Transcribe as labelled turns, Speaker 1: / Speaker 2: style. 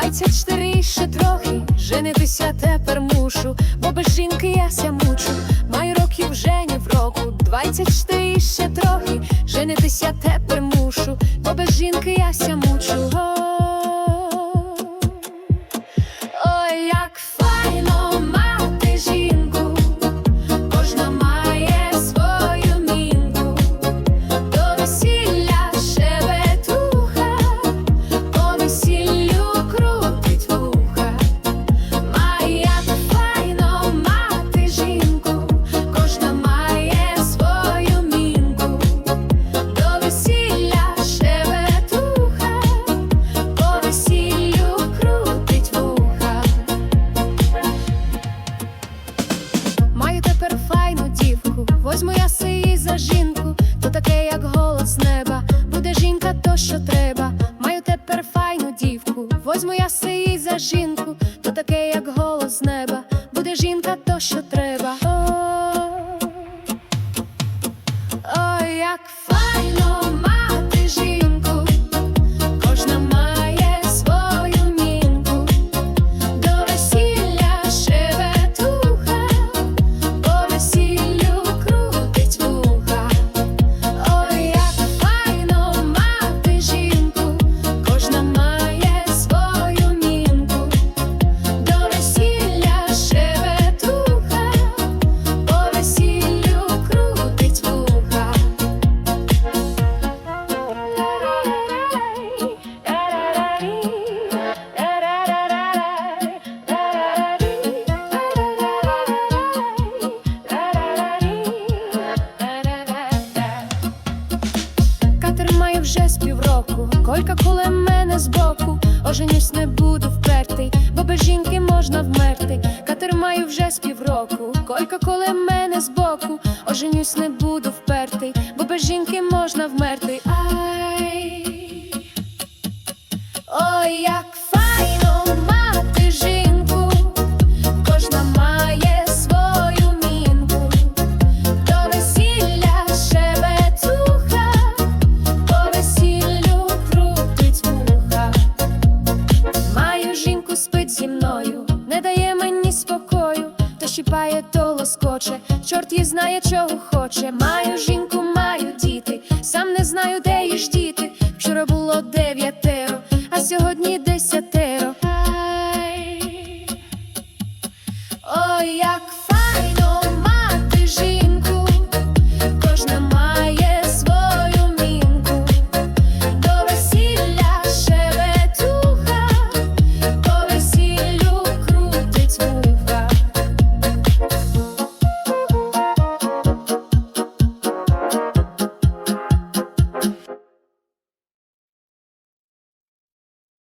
Speaker 1: 24 ще трохи, женитися тепер мушу, бо без жінки я ся мучу. Маю років вже ні в року, 24 ще трохи, женитися тепер мушу, бо без жінки я ся мучу. Голос неба, буде жінка, то що треба. Маю тепер файну дівку, возьму я сиї за жінку, то таке, як голос неба, буде жінка, то що треба. О, Ой, як файно колька коле мене збоку, оженюсь не буду впертий, бо без жінки можна вмерти. Катер маю вже з півроку, колька коле мене збоку, оженюсь не буду впертий, бо без жінки можна вмерти. лоскоче, чорт її знає, чого хоче. Маю жінку, маю діти, сам не знаю, де її ж діти. Вчора було дев'ятеро, а сьогодні десятеро. Ой, як